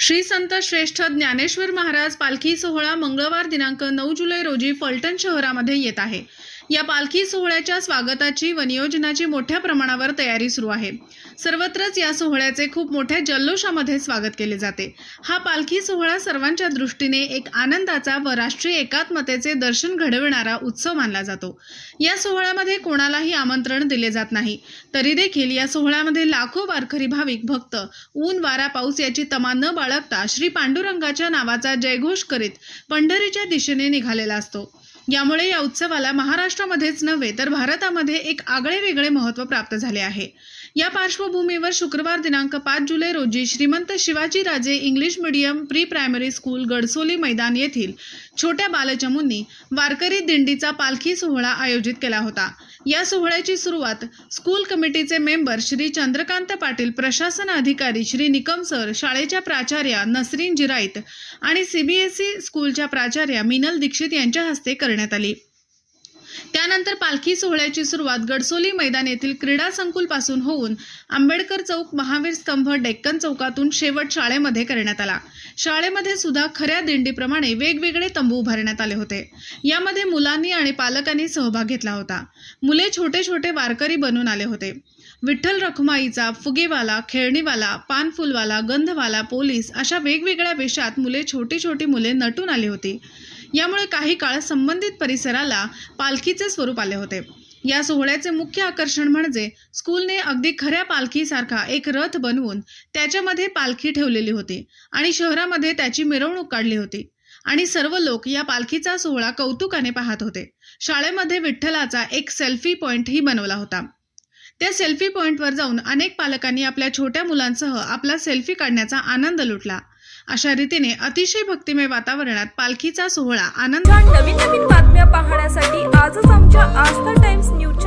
श्री संत श्रेष्ठ ज्ञानेश्वर महाराज पालखी सोहळा मंगळवार दिनांक नऊ जुलै रोजी फलटण शहरामध्ये येत आहे. या पालखी सोहळ्याच्या स्वागताची व नियोजनाची मोठ्या प्रमाणावर तयारी सुरू आहे. सर्वत्रच या सोहळ्याचे खूप मोठ्या जल्लोषामध्ये स्वागत केले जाते. हा पालखी सोहळा सर्वांच्या दृष्टीने एक आनंदाचा व राष्ट्रीय एकात्मतेचे दर्शन घडविणारा उत्सव मानला जातो. या सोहळ्यामध्ये कोणालाही आमंत्रण दिले जात नाही. तरी देखील या सोहळ्यामध्ये लाखो वारकरी भाविक भक्त ऊन वारा पाऊस याची तमा न बाळगता श्री पांडुरंगाच्या नावाचा जयघोष करीत पंढरीच्या दिशेने निघालेला असतो. यामुळे या उत्सवाला महाराष्ट्रामध्येच नव्हे तर भारतामध्ये एक आगळे वेगळे महत्त्व प्राप्त झाले आहे. या पार्श्वभूमीवर शुक्रवार दिनांक पाच जुलै रोजी Shrimant Shivaji Raje English medium pre primary school Gadsoli मैदान येथील छोट्या बालचमूंनी वारकरी दिंडीचा पालखी सोहळा आयोजित केला होता. या सोहळ्याची सुरुवात स्कूल कमिटीचे मेंबर श्री चंद्रकांत पाटील प्रशासन अधिकारी श्री निकम सर शाळेच्या प्राचार्या नसरीन जिराईत आणि सीबीएसई स्कूलच्या प्राचार्या मिनल दीक्षित यांच्या हस्ते करण्यात आली. त्यानंतर पालखी सोहळ्याची सुरुवात गडसोली मैदान येथील क्रीडा संकुलपासून होऊन आंबेडकर चौक महावीर स्तंभ डेक्कन चौकातून शेवट शाळेमध्ये करण्यात आला. शाळेमध्ये सुद्धा खऱ्या दिंडीप्रमाणे वेगवेगळे तंबू उभारण्यात आले होते. यामध्ये मुलांनी आणि पालकांनी सहभाग घेतला होता. मुले छोटे छोटे वारकरी बनून आले होते. विठ्ठल रखुमाईचा फुगेवाला खेळणीवाला पानफुलवाला गंधवाला पोलीस अशा वेगवेगळ्या वेशात मुले छोटी छोटी मुले नटून आली होती. यामुळे काही काळ संबंधित परिसराला पालखीचे स्वरूप आले होते. या सोहळ्याचे मुख्य आकर्षण म्हणजे स्कूलने अगदी खऱ्या पालखीसारखा एक रथ बनवून त्याच्यामध्ये पालखी ठेवलेली होती आणि शहरामध्ये त्याची मिरवणूक काढली होती. आणि सर्व लोक या पालखीचा सोहळा कौतुकाने पाहत होते. शाळेमध्ये विठ्ठलाचा एक सेल्फी पॉइंटही बनवला होता. त्या सेल्फी पॉइंटवर जाऊन अनेक पालकांनी आपल्या छोट्या मुलांसह आपला सेल्फी काढण्याचा आनंद लुटला. अशा रीतीने अतिशय भक्तिमय वातावरणात पालखीचा सोहळा आनंद नवीन नवीन बातम्या पाहण्यासाठी आजच आमच्या आस्था टाइम्स न्यूज